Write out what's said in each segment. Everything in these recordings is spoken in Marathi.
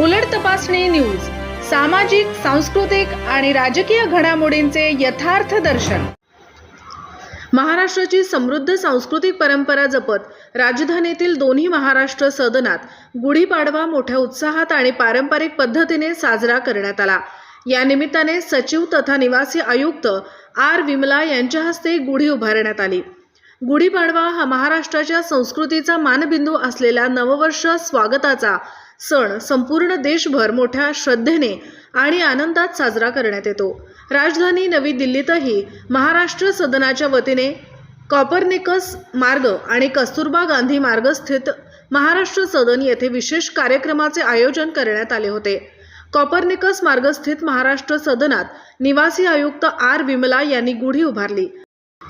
उलट तपासणी न्यूज सामाजिक सांस्कृतिक आणि राजकीय घडामोडींचे यथार्थ दर्शन. महाराष्ट्राची समृद्ध सांस्कृतिक परंपरा जपत राजधानीतील दोन्ही महाराष्ट्र सदनात गुढीपाडवा मोठ्या उत्साहात आणि पारंपरिक पद्धतीने साजरा करण्यात आला. या निमित्ताने सचिव तथा निवासी आयुक्त आर विमला यांच्या हस्ते गुढी उभारण्यात आली. गुढीपाडवा हा महाराष्ट्राच्या संस्कृतीचा मानबिंदू असलेला नववर्ष स्वागताचा सण संपूर्ण देशभर मोठ्या श्रद्धेने आणि आनंदात साजरा करण्यात येतो. राजधानी नवी दिल्लीतही महाराष्ट्र सदनाच्या वतीने कॉपरनिकस मार्ग आणि कस्तुरबा गांधी मार्ग स्थित महाराष्ट्र सदन येथे विशेष कार्यक्रमाचे आयोजन करण्यात आले होते. कॉपरनिकस मार्ग स्थित महाराष्ट्र सदनात निवासी आयुक्त आर विमला यांनी गुढी उभारली.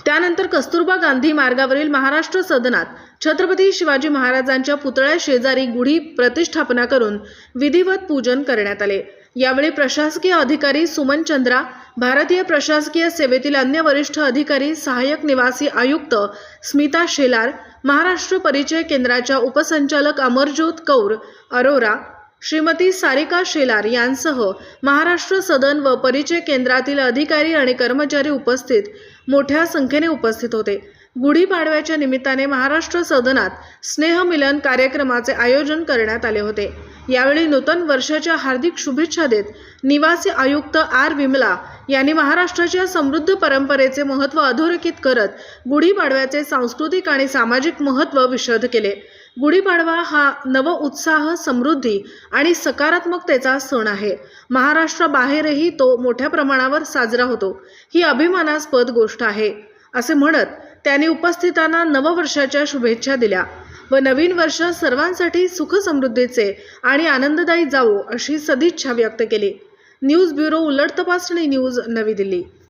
त्यानंतर कस्तुरबा गांधी मार्गावरील महाराष्ट्र सदनात छत्रपती शिवाजी महाराजांच्या पुतळ्या शेजारी गुढी प्रतिष्ठापना करून विधिवत पूजन करण्यात आले. यावेळी प्रशासकीय अधिकारी सुमन चंद्रा भारतीय प्रशासकीय सेवेतील अन्य वरिष्ठ अधिकारी सहाय्यक निवासी आयुक्त स्मिता शेलार महाराष्ट्र परिचय केंद्राच्या उपसंचालक अमरज्योत कौर अरोरा श्रीमती सारिका शेलार यांसह महाराष्ट्र सदन व परिचय केंद्रातील अधिकारी आणि कर्मचारी उपस्थित मोठ्या संख्येने उपस्थित होते. गुढीपाडव्याच्या निमित्ताने महाराष्ट्र सदनात स्नेहमिलन कार्यक्रमाचे आयोजन करण्यात आले होते. यावेळी नूतन वर्षाच्या हार्दिक शुभेच्छा देत निवासी आयुक्त आर विमला यांनी महाराष्ट्राच्या समृद्ध परंपरेचे महत्त्व अधोरेखित करत गुढीपाडव्याचे सांस्कृतिक आणि सामाजिक महत्त्व विशद केले. गुढीपाडवा हा नव उत्साह समृद्धी आणि सकारात्मकतेचा सण आहे. महाराष्ट्राबाहेरही तो मोठ्या प्रमाणावर साजरा होतो. ही अभिमानास्पद गोष्ट आहे. असे म्हणत त्यांनी उपस्थितांना नववर्षाच्या शुभेच्छा दिल्या व नवीन वर्ष सर्वांसाठी सुखसमृद्धीचे आणि आनंददायी जावो अशी सदिच्छा व्यक्त केली. न्यूज ब्युरो उलट तपासणी न्यूज नवी दिल्ली.